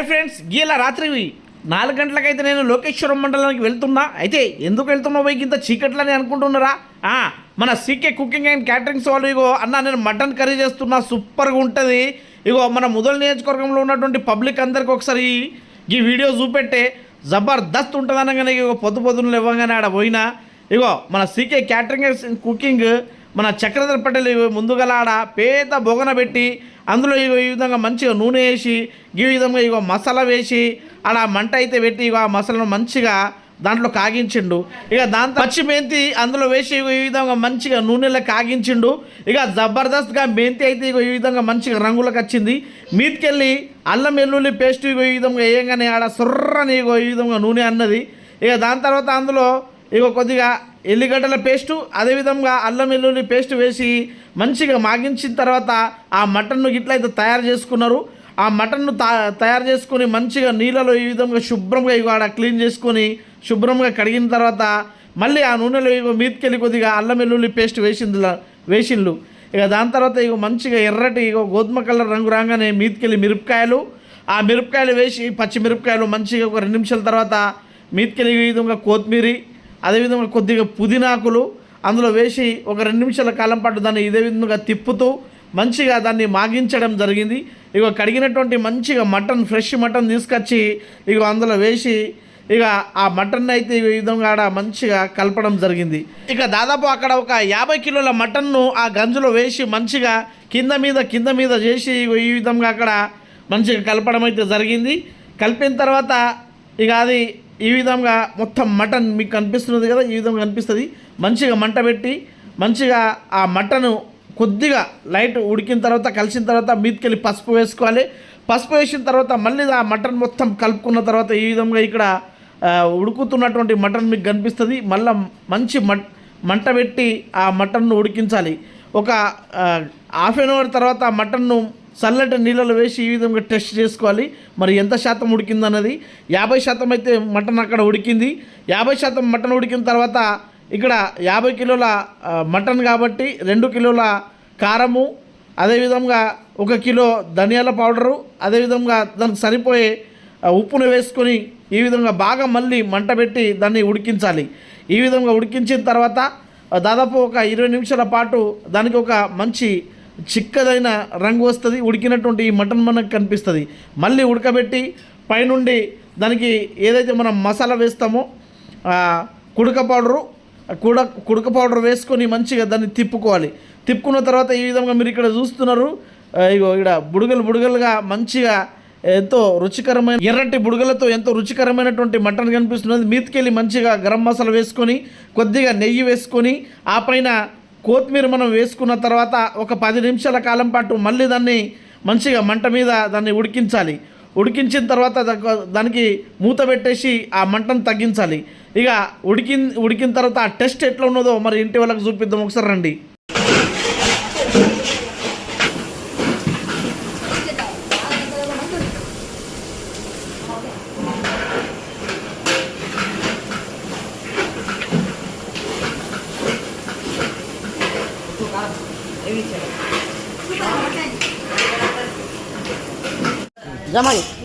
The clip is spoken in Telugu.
హాయ్ ఫ్రెండ్స్ గీల రాత్రి నాలుగు గంటలకైతే నేను లోకేశ్వరం మండలానికి వెళ్తున్నా. అయితే ఎందుకు వెళ్తున్నా పోయి ఇంత చీకట్లని అనుకుంటున్నారా? మన సీకే కుకింగ్ అండ్ క్యాటరింగ్స్ వాళ్ళు ఇగో అన్న నేను మటన్ కర్రీ చేస్తున్నా సూపర్గా ఉంటుంది. ఇగో మన ముదల నియోజకవర్గంలో ఉన్నటువంటి పబ్లిక్ అందరికి ఒకసారి ఈ- వీడియో చూపెట్టే జబర్దస్త్ ఉంటుంది అనగానే ఇగో పొద్దు పొద్దున ఇవ్వగానే ఆడ పోయినా. ఇగో మన సీకే క్యాటరింగ్ కుకింగ్ మన చక్రధర పటేల్ ముందుగలాడ పేద బొగన పెట్టి అందులో ఇగో ఈ విధంగా మంచిగా నూనె వేసి ఈ విధంగా ఇగో మసాలా వేసి ఆడ మంట అయితే పెట్టి ఇగో ఆ మసాలాను మంచిగా దాంట్లో కాగించిండు. ఇక దాంతో పచ్చి మెంతి అందులో వేసి ఇగో ఈ విధంగా మంచిగా నూనెలో కాగించిండు. ఇక జబర్దస్త్గా మెంతి అయితే ఇగో ఈ విధంగా మంచిగా రంగులకు వచ్చింది. మీదకెళ్ళి అల్లం వెల్లుల్లి పేస్ట్ ఇగో ఈ విధంగా వేయంగానే ఆడ సుర్రని ఇగో ఈ విధంగా నూనె అన్నది. ఇక దాని తర్వాత అందులో ఇగో కొద్దిగా ఎల్లిగడ్డల పేస్టు అదేవిధంగా అల్లం వెల్లుల్లి పేస్ట్ వేసి మంచిగా మాగించిన తర్వాత ఆ మటన్ను గిట్ల అయితే తయారు చేసుకున్నారు. ఆ మటన్ను తా తయారు చేసుకొని మంచిగా నీళ్ళలో ఈ విధంగా శుభ్రంగా ఇవాడ క్లీన్ చేసుకొని శుభ్రంగా కడిగిన తర్వాత మళ్ళీ ఆ నూనెలో ఇగో మీదకెళ్ళి కొద్దిగా అల్లం వెల్లుల్లి పేస్ట్ వేసింది వేసిండ్లు. ఇక దాని తర్వాత ఇగో మంచిగా ఎర్రటి ఇగో గోధుమ కలర్ రంగు రాగానే మీదకెళ్ళి మిరపకాయలు. ఆ మిరపకాయలు వేసి పచ్చిమిరపకాయలు మంచిగా ఒక రెండు నిమిషాల తర్వాత మీదకెళ్ళి ఈ విధంగా కొత్తిమీరి అదేవిధంగా కొద్దిగా పుదీనాకులు అందులో వేసి ఒక రెండు నిమిషాల కాలం పాటు దాన్ని ఇదే విధంగా తిప్పుతూ మంచిగా దాన్ని మాగించడం జరిగింది. ఇక కడిగినటువంటి మంచిగా మటన్ ఫ్రెష్ మటన్ తీసుకొచ్చి ఇక అందులో వేసి ఇక ఆ మటన్ అయితే ఈ విధంగా ఆడ మంచిగా కలపడం జరిగింది. ఇక దాదాపు అక్కడ ఒక యాభై కిలోల మటన్ను ఆ గంజులో వేసి మంచిగా కింద మీద కింద మీద చేసి ఇగో ఈ విధంగా అక్కడ మంచిగా కలపడం అయితే జరిగింది. కలిపిన తర్వాత ఇక అది ఈ విధంగా మొత్తం మటన్ మీకు కనిపిస్తున్నది కదా ఈ విధంగా కనిపిస్తుంది. మంచిగా మంట పెట్టి మంచిగా ఆ మటను కొద్దిగా లైట్ ఉడికిన తర్వాత కలిసిన తర్వాత మీదకెళ్ళి పసుపు వేసుకోవాలి. పసుపు వేసిన తర్వాత మళ్ళీ ఆ మటన్ మొత్తం కలుపుకున్న తర్వాత ఈ విధంగా ఇక్కడ ఉడుకుతున్నటువంటి మటన్ మీకు కనిపిస్తుంది. మళ్ళీ మంచి మట్ మంట పెట్టి ఆ మటన్ను ఉడికించాలి. ఒక హాఫ్ అన్ అవర్ తర్వాత ఆ మటన్ను చల్లటి నీళ్ళలో వేసి ఈ విధంగా టెస్ట్ చేసుకోవాలి. మరి ఎంత శాతం ఉడికిందన్నది యాభై శాతం అయితే మటన్ అక్కడ ఉడికింది. యాభై శాతం మటన్ ఉడికిన తర్వాత ఇక్కడ యాభై కిలోల మటన్ కాబట్టి రెండు కిలోల కారము అదేవిధంగా ఒక కిలో ధనియాల పౌడరు అదేవిధంగా దానికి సరిపోయే ఉప్పును వేసుకొని ఈ విధంగా బాగా మళ్ళీ మంట పెట్టి దాన్ని ఉడికించాలి. ఈ విధంగా ఉడికించిన తర్వాత దాదాపు ఒక ఇరవై నిమిషాల పాటు దానికి ఒక మంచి చిక్కదైన రంగు వస్తుంది ఉడికినటువంటి ఈ మటన్ మనకు కనిపిస్తుంది. మళ్ళీ ఉడకబెట్టి పైనుండి దానికి ఏదైతే మనం మసాలా వేస్తామో కుడక పౌడరు కుడ కుడక పౌడర్ వేసుకొని మంచిగా దాన్ని తిప్పుకోవాలి. తిప్పుకున్న తర్వాత ఈ విధంగా మీరు ఇక్కడ చూస్తున్నారు. ఇగో ఇక్కడ బుడగలు బుడగలుగా మంచిగా ఎంతో రుచికరమైన ఎర్రటి బుడగలతో ఎంతో రుచికరమైనటువంటి మటన్ కనిపిస్తున్నది. మీతికెళ్ళి మంచిగా గరం మసాలా వేసుకొని కొద్దిగా నెయ్యి వేసుకొని ఆ పైన కొత్తిమీర మనం వేసుకున్న తర్వాత ఒక పది నిమిషాల కాలం పాటు మళ్ళీ దాన్ని మంచిగా మంట మీద దాన్ని ఉడికించాలి. ఉడికించిన తర్వాత దానికి మూత పెట్టేసి ఆ మంటను తగ్గించాలి. ఇక ఉడికిన ఉడికిన తర్వాత ఆ టెస్ట్ ఎట్లా ఉన్నదో మరి ఇంటి వాళ్ళకి చూపిద్దాం. ఒకసారి రండి. 山に。